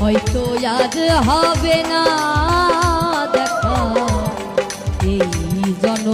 হয়তো আজ হবে না দেখা। এই জন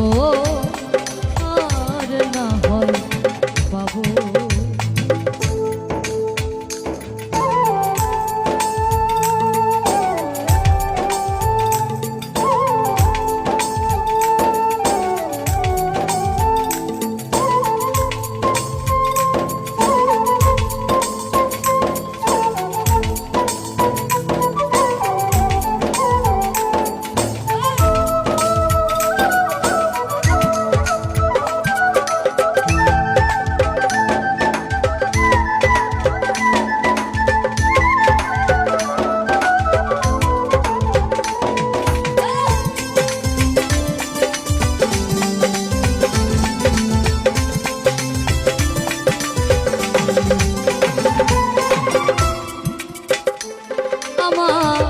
আমার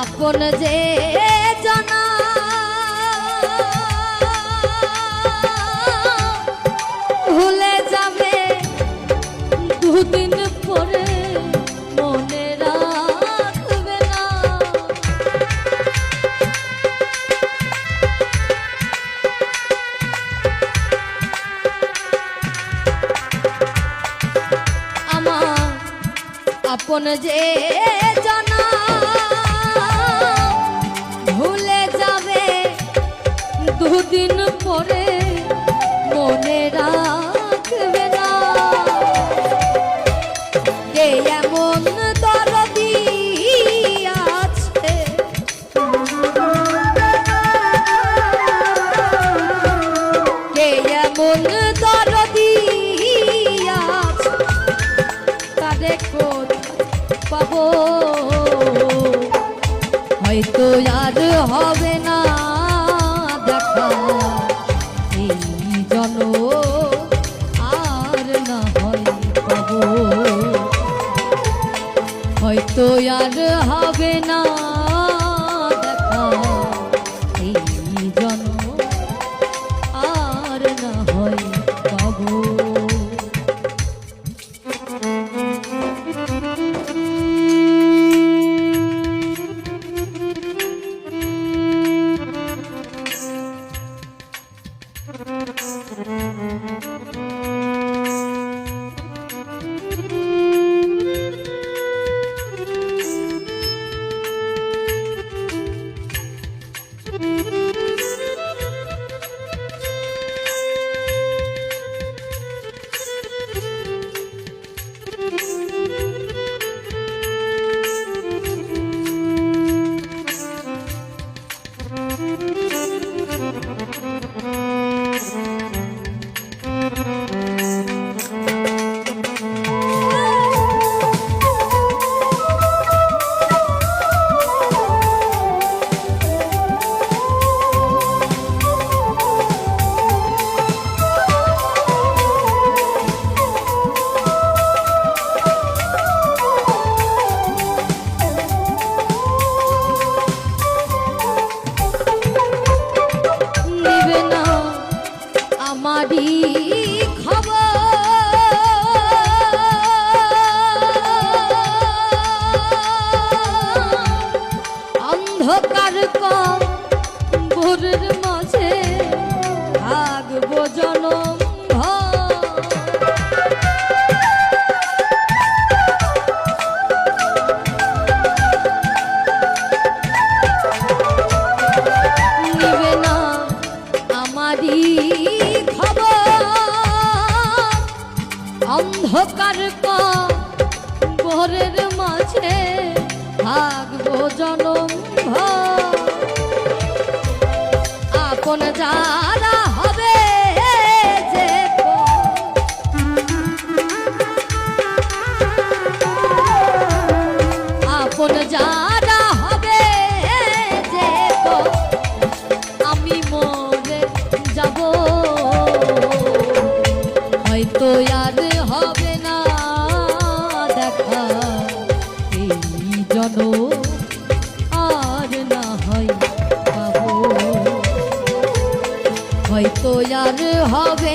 আপন যে ভুলে যাবে দুদিন পরে মনে রাখবে আপন যে হয়তো আর হবে না দেখা। এই জন আর না হয় হয়তো আর হবে না অন্ধকার কম ভোরের মাঝে থাকব জনম অন্ধকার ভোরের মাঝে থাকব জনম আমি মরে যাব। হয়তো আর হবে না দেখা, এই জন আর না হয় হয়তো আর হবে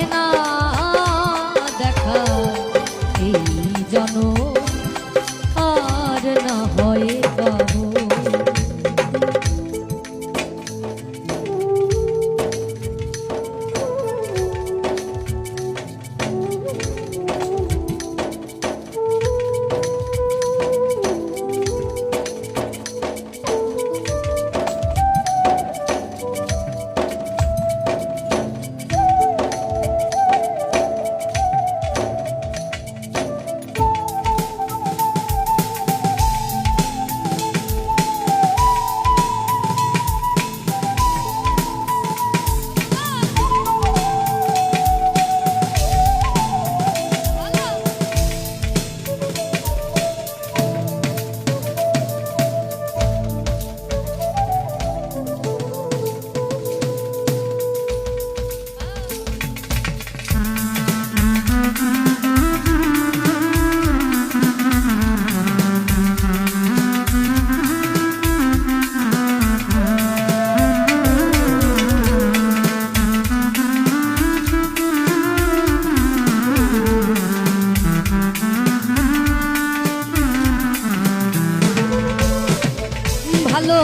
ভালো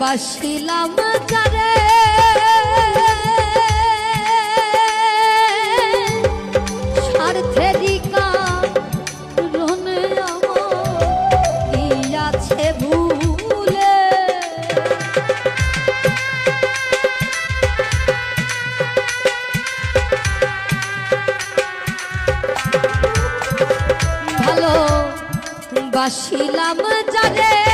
বাসিলাম যারে স্বার্থেরই আছে বাসিলাম যারে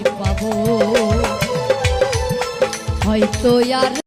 হয়তো আর